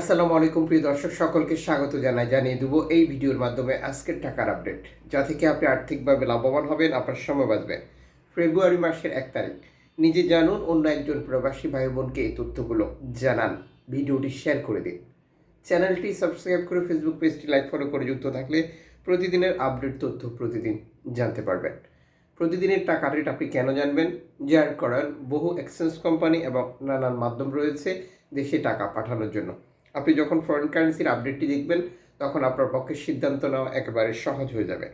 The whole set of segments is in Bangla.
আসসালামু আলাইকুম, প্রিয় দর্শক, সকলকে স্বাগত জানাই, জানিয়ে দেবো এই ভিডিওর মাধ্যমে আজকের টাকার আপডেট, যা থেকে আপনি আর্থিকভাবে লাভবান হবেন, আপনার সময় বাঁচবে। ফেব্রুয়ারি মাসের এক তারিখ। নিজে জানুন, অন্য একজন প্রবাসী ভাই বোনকে এই তথ্যগুলো জানান। ভিডিওটি শেয়ার করে দিন। চ্যানেলটি সাবস্ক্রাইব করে ফেসবুক পেজটি লাইক, ফলো করে যুক্ত থাকলে প্রতিদিনের আপডেট তথ্য প্রতিদিন জানতে পারবেন। প্রতিদিনের টাকা রেট আপনি কেন জানবেন? যার করার বহু এক্সচেঞ্জ কোম্পানি এবং নানান মাধ্যম রয়েছে দেশে টাকা পাঠানোর জন্য। আপনি যখন ফরেন কারেন্সির আপডেটটি দেখবেন, তখন আপনার পক্ষে সিদ্ধান্ত নেওয়া একেবারে সহজ হয়ে যাবে।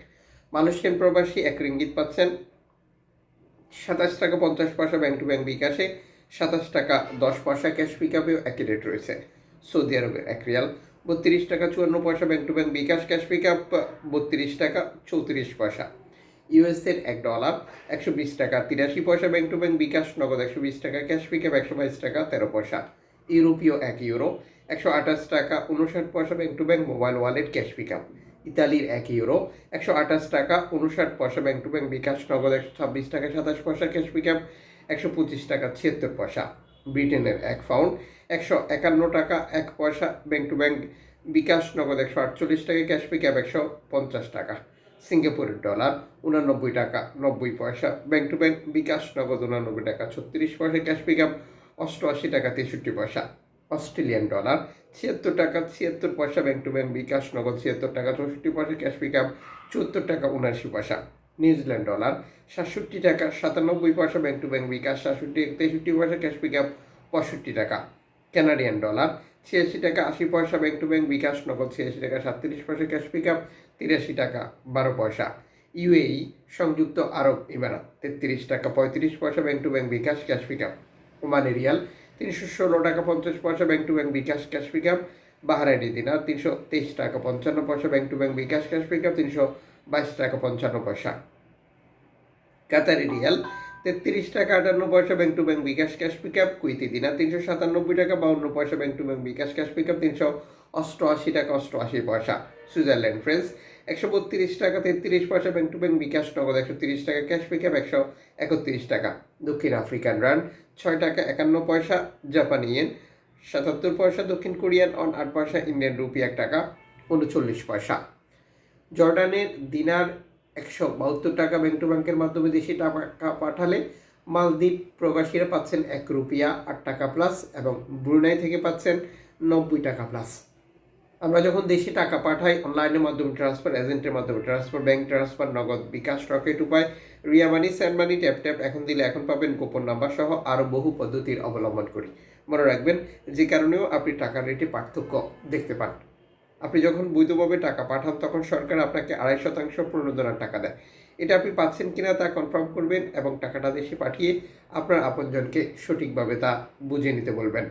মালয়েশিয়ান প্রবাসী এক রিঙ্গিত পাচ্ছেন। সাতাশ টাকা পঞ্চাশ পয়সা ব্যাংক টু ব্যাংক বিকাশে, সাতাশ টাকা দশ পয়সা ক্যাশ পিকআপেও একই রেট রয়েছে। সৌদি আরবের এক রিয়াল, বত্রিশ টাকা চুয়ান্ন পয়সা bank to bank bKash cash pick up বত্রিশ টাকা চৌত্রিশ পয়সা। ইউএসের এক ডলার একশো বিশ টাকা তিরাশি পয়সা ব্যাংক টু ব্যাংক বিকাশ, নগদ একশো বিশ টাকা ক্যাশ পিক আপ একশো বাইশ টাকা তেরো পয়সা। ইউরোপীয় এক ইউরো একশো আঠাশ টাকা উনষাট পয়সা bank to bank mobile wallet cash pickup. ইতালির এক ইউরো, একশো আঠাশ টাকা উনষাট পয়সা ব্যাংক টু ব্যাংক বিকাশ নগদ, একশো ছাব্বিশ টাকা সাতাশ পয়সা ক্যাশ পিকআপ, একশো পঁচিশ টাকা ছিয়াত্তর পয়সা। ব্রিটেনের এক পাউন্ড, একশো একান্ন টাকা এক পয়সা ব্যাংক টু ব্যাংক বিকাশ নগদ, একশো আটচল্লিশ টাকা ক্যাশ পিকআপ, একশো পঞ্চাশ টাকা। সিঙ্গাপুরের ডলার, উনানব্বই টাকা নব্বই পয়সা ব্যাংক টু ব্যাংক বিকাশ নগদ, উনানব্বই টাকা ছত্রিশ পয়সা ক্যাশ পিকআপ, অষ্টআশি টাকা তেষট্টি পয়সা। অস্ট্রেলিয়ান ডলার, ছিয়াত্তর টাকা, ছিয়াত্তর পয়সা ব্যাংক টু ব্যাংক বিকাশ নগদ, ছিয়াত্তর টাকা, চৌষট্টি পয়সা ক্যাশ পিক আপ চুয়াত্তর টাকা, উনআশি পয়সা। নিউজিল্যান্ড ডলার, সাতষট্টি টাকা, সাতানব্বই পয়সা ব্যাংক টু ব্যাংক বিকাশ, সাতষট্টি তেষট্টি পয়সা ক্যাশ পিক আপ পঁয়ষট্টি টাকা। কানাডিয়ান ডলার, ছিয়াশি টাকা, আশি পয়সা ব্যাংক টু ব্যাংক বিকাশ নগদ, ছিয়াশি টাকা, সাতত্রিশ পয়সা ক্যাশ পিক আপ তিরাশি টাকা, বারো পয়সা। ইউএই, সংযুক্ত আরব ইমারাত, তেত্রিশ টাকা, পঁয়ত্রিশ পয়সা bank to bank bKash, cash pickup. ওমানে রিয়াল তিনশো ষোলো টাকা পঞ্চাশ পয়সা bank to bank bKash cash pickup Bahraini দিনার তিনশো তেইশ টাকা পঞ্চান্ন পয়সা bank to bank bKash cash pick up তিনশো বাইশ টাকা পঞ্চান্ন পয়সা। কাতারি রিয়াল, তেত্রিশ টাকা আটান্ন পয়সা bank to bank bKash cash pick up Kuwaiti দিনার তিনশো সাতানব্বই টাকা বাউন্ন পয়সা bank to bank bKash cash pick up তিনশো অষ্টআশি টাকা অষ্টআশি পয়সা। সুইজারল্যান্ড ফ্রেন্স একশো বত্রিশ টাকা, তেত্রিশ পয়সা ব্যাংক টু ব্যাংক বিকাশ নগদ, একশো তিরিশ টাকা ক্যাশ পিকআপ একশো একত্রিশ টাকা। দক্ষিণ আফ্রিকান রান ছয় টাকা একান্ন পয়সা জাপানি ইয়েন সাতাত্তর পয়সা দক্ষিণ কোরিয়ান অন আট পয়সা ইন্ডিয়ান রুপি এক টাকা উনচল্লিশ পয়সা। জর্ডানের দিনার একশো বাহাত্তর টাকা ব্যাংক টু ব্যাংকের মাধ্যমে দেশে টাকা পাঠালে মালদ্বীপ প্রবাসীরা পাচ্ছেন এক রুপিয়া আট টাকা প্লাস এবং ব্রুনাই থেকে পাচ্ছেন নব্বই টাকা প্লাস আমরা যখন দেশে টাকা পাঠাই, অনলাইনের মাধ্যমে ট্রান্সফার এজেন্টের মাধ্যমে transfer bank transfer Nagad bKash Rocket Upay, Ria money send money tap tap এখন দিলে এখন পাবেন গোপন নাম্বার সহ আরও বহু পদ্ধতির অবলম্বন করি। মনে রাখবেন, যে কারণেও আপনি টাকার রেটে পার্থক্য দেখতে পান। আপনি যখন বৈধভাবে টাকা পাঠান, তখন সরকার আপনাকে আড়াই শতাংশ প্রণোদনার টাকা দেয়। এটা আপনি পাচ্ছেন কিনা তা কনফার্ম করবেন এবং টাকাটা দেশে পাঠিয়ে আপনার আপনজনকে সঠিকভাবে তা বুঝে নিতে বলবেন।